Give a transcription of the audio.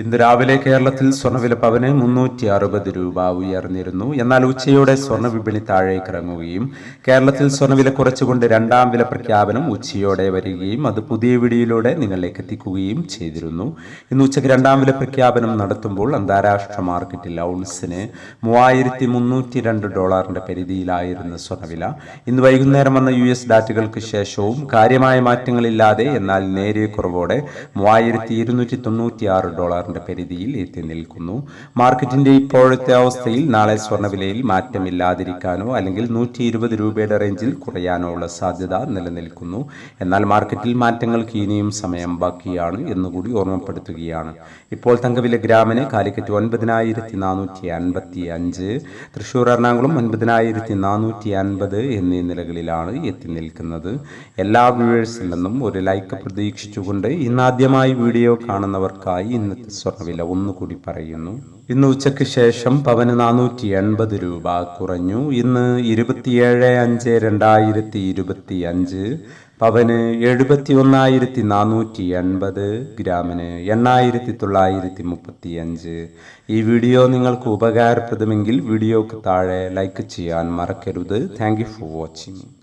ഇന്ന് രാവിലെ കേരളത്തിൽ സ്വർണവില പവന് മുന്നൂറ്റി അറുപത് രൂപ ഉയർന്നിരുന്നു. എന്നാൽ ഉച്ചയോടെ സ്വർണ വിപണി താഴേക്ക് ഇറങ്ങുകയും കേരളത്തിൽ സ്വർണവില കുറച്ചുകൊണ്ട് രണ്ടാം വില പ്രഖ്യാപനം ഉച്ചയോടെ വരികയും അത് പുതിയ വീഡിയോയിലൂടെ നിങ്ങളിലേക്ക് എത്തിക്കുകയും ചെയ്തിരുന്നു. ഇന്ന് ഉച്ചയ്ക്ക് രണ്ടാം വില പ്രഖ്യാപനം നടത്തുമ്പോൾ അന്താരാഷ്ട്ര മാർക്കറ്റിൽ ഔൺസിന് മൂവായിരത്തി മുന്നൂറ്റി രണ്ട് ഡോളറിന്റെ പരിധിയിലായിരുന്നു സ്വർണവില ഇന്ന് വൈകുന്നേരം വന്ന യു എസ് ഡാറ്റകൾക്ക് ശേഷവും കാര്യമായ മാറ്റങ്ങളില്ലാതെ എന്നാൽ നേരിയ കുറവോടെ മൂവായിരത്തി ഇരുന്നൂറ്റി തൊണ്ണൂറ്റി ആറ് ഡോളറിന്റെ പരിധിയിൽ എത്തി നിൽക്കുന്നു. മാർക്കറ്റിന്റെ ഇപ്പോഴത്തെ അവസ്ഥയിൽ നാളെ സ്വർണവിലയിൽ മാറ്റമില്ലാതിരിക്കാനോ അല്ലെങ്കിൽ നൂറ്റി ഇരുപത് രൂപയുടെ റേഞ്ചിൽ കുറയാനോ ഉള്ള സാധ്യത നിലനിൽക്കുന്നു. എന്നാൽ മാർക്കറ്റിൽ മാറ്റങ്ങൾക്ക് ഇനിയും സമയം ബാക്കിയാണ് എന്നുകൂടി ഓർമ്മപ്പെടുത്തുകയാണ്. ഇപ്പോൾ തങ്കവില ഗ്രാമിന് കാലിക്കറ്റ് ഒൻപതിനായിരത്തി നാനൂറ്റി അൻപത്തി അഞ്ച് തൃശൂർ എറണാകുളം ഒൻപതിനായിരത്തി നാനൂറ്റി അൻപത് എന്നീ നിലകളിലാണ് എത്തി നിൽക്കുന്നത്. എല്ലാ വ്യൂവേഴ്സിൽ നിന്നും ഒരു ലൈക്ക് പ്രതീക്ഷിച്ചുകൊണ്ട് ഇന്നാദ്യമായി വീഡിയോ കാണുന്നവർക്കായി ഇന്നത്തെ സ്വർണവില ഒന്നുകൂടി പറയുന്നു. ഇന്ന് ഉച്ചയ്ക്ക് ശേഷം പവന് നാനൂറ്റി എൺപത് രൂപ കുറഞ്ഞു. ഇന്ന് ഇരുപത്തിയേഴ് അഞ്ച് രണ്ടായിരത്തി ഇരുപത്തി അഞ്ച് പവന് എഴുപത്തി ഒന്നായിരത്തി നാനൂറ്റി എൺപത് ഗ്രാമിന് എണ്ണായിരത്തി തൊള്ളായിരത്തി മുപ്പത്തി അഞ്ച് ഈ വീഡിയോ നിങ്ങൾക്ക് ഉപകാരപ്രദമെങ്കിൽ വീഡിയോക്ക് താഴെ ലൈക്ക് ചെയ്യാൻ മറക്കരുത്. Thank for watching.